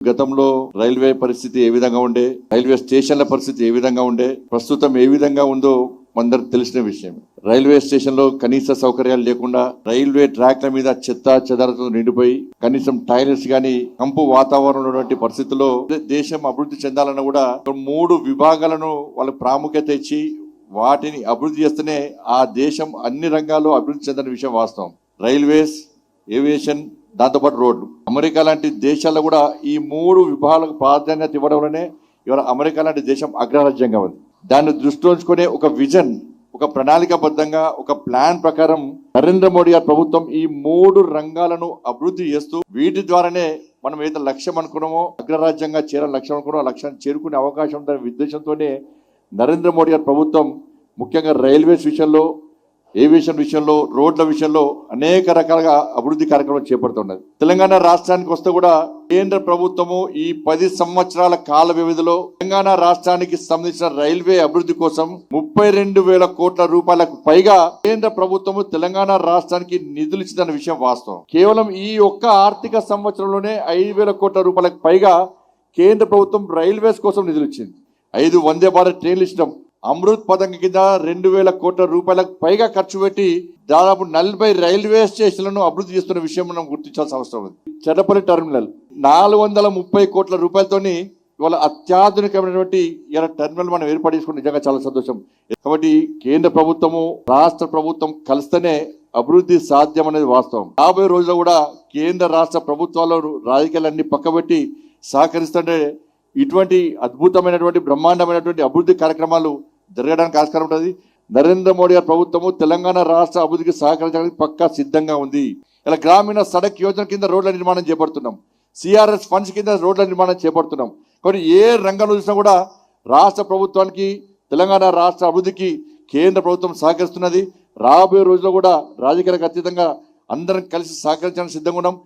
గతంలో రైల్వే పరిస్థితి ఏ విధంగా ఉండే రైల్వే స్టేషన్ల పరిస్థితి ఏ విధంగా ఉండే ప్రస్తుతం ఏ విధంగా ఉందో అందరికి తెలిసిన విషయం. రైల్వే స్టేషన్లో కనీస సౌకర్యాలు లేకుండా రైల్వే ట్రాక్ల మీద చెత్త చెదరతో నిండిపోయి కనీసం టైలెట్స్ గాని కంపు వాతావరణం ఉన్నటువంటి పరిస్థితుల్లో దేశం అభివృద్ధి చెందాలన్నా కూడా మూడు విభాగాలను వాళ్ళ ప్రాముఖ్యత ఇచ్చి వాటిని అభివృద్ధి చేస్తేనే ఆ దేశం అన్ని రంగాల్లో అభివృద్ధి చెందని విషయం వాస్తవం. రైల్వేస్ ఏవియేషన్ దాంతోపాటు రోడ్లు. అమెరికా లాంటి దేశాల్లో కూడా ఈ మూడు విభాగాలకు ప్రాధాన్యత ఇవ్వడం వల్లనే ఇవాళ అమెరికా లాంటి దేశం అగ్రరాజ్యంగా ఉంది. దాన్ని దృష్టిలో ఉంచుకునే ఒక విజన్ ఒక ప్రణాళికాబద్ధంగా ఒక ప్లాన్ ప్రకారం నరేంద్ర మోడీ గారి ప్రభుత్వం ఈ మూడు రంగాలను అభివృద్ధి చేస్తూ వీటి ద్వారానే మనం ఏదైతే లక్ష్యం అనుకున్నామో అగ్రరాజ్యంగా చేరాలని లక్ష్యం అనుకున్నామో లక్ష్యాన్ని చేరుకునే అవకాశం ఉందనే ఉద్దేశంతోనే నరేంద్ర మోడీ గారి ప్రభుత్వం ముఖ్యంగా రైల్వేస్ విషయంలో ఏవియేషన్ విషయంలో రోడ్ల విషయంలో అనేక రకాలుగా అభివృద్ధి కార్యక్రమాలు చేపడుతున్నది. తెలంగాణ రాష్ట్రానికి వస్తే కూడా కేంద్ర ప్రభుత్వము ఈ పది సంవత్సరాల కాల వ్యవధిలో తెలంగాణ రాష్ట్రానికి సంబంధించిన రైల్వే అభివృద్ధి కోసం ముప్పై రెండు వేల కోట్ల రూపాయలకు పైగా కేంద్ర ప్రభుత్వము తెలంగాణ రాష్ట్రానికి నిధులు ఇచ్చిందన్న విషయం వాస్తవం. కేవలం ఈ ఒక్క ఆర్థిక సంవత్సరంలోనే ఐదు వేల కోట్ల రూపాయలకు పైగా కేంద్ర ప్రభుత్వం రైల్వేస్ కోసం నిధులు ఇచ్చింది. ఐదు వందే భారత్ ట్రైన్లు ఇచ్చినాం. అమృత్ పథకం కింద రెండు వేల కోట్ల రూపాయలకు పైగా ఖర్చు పెట్టి దాదాపు నలభై రైల్వే స్టేషన్లను అభివృద్ధి చేస్తున్న విషయం మనం గుర్తించాల్సిన అవసరం ఉంది. చెడపల్లి టెర్మినల్ నాలుగు వందల ముప్పై కోట్ల రూపాయలతోని ఇవాళ అత్యాధునికమైనటువంటి ఇలా టెర్మినల్ మనం ఏర్పాటు చేసుకుని నిజంగా చాలా సంతోషం. కాబట్టి కేంద్ర ప్రభుత్వము రాష్ట్ర ప్రభుత్వం కలిస్తేనే అభివృద్ధి సాధ్యం అనేది వాస్తవం. రాబోయే రోజుల్లో కూడా కేంద్ర రాష్ట్ర ప్రభుత్వాలు రాజకీయాలన్నీ పక్కబెట్టి సహకరిస్తుంటే ఇటువంటి అద్భుతమైనటువంటి బ్రహ్మాండమైనటువంటి అభివృద్ధి కార్యక్రమాలు జరగడానికి ఆస్కారం ఉంటుంది నరేంద్ర మోడీ గారి ప్రభుత్వము తెలంగాణ రాష్ట్ర అభివృద్ధికి సహకరించడానికి పక్కా సిద్ధంగా ఉంది. ఇలా గ్రామీణ సడక్ యోజన కింద రోడ్ల నిర్మాణం చేపడుతున్నాం. సిఆర్ఎస్ ఫండ్స్ కింద రోడ్ల నిర్మాణం చేపడుతున్నాం. కానీ ఏ రంగంలో చూసినా కూడా రాష్ట్ర ప్రభుత్వానికి తెలంగాణ రాష్ట్ర అభివృద్ధికి కేంద్ర ప్రభుత్వం సహకరిస్తున్నది. రాబోయే రోజుల్లో కూడా రాజకీయాలకు అతీతంగా అందరం కలిసి సహకరించడానికి సిద్ధంగా ఉన్నాం.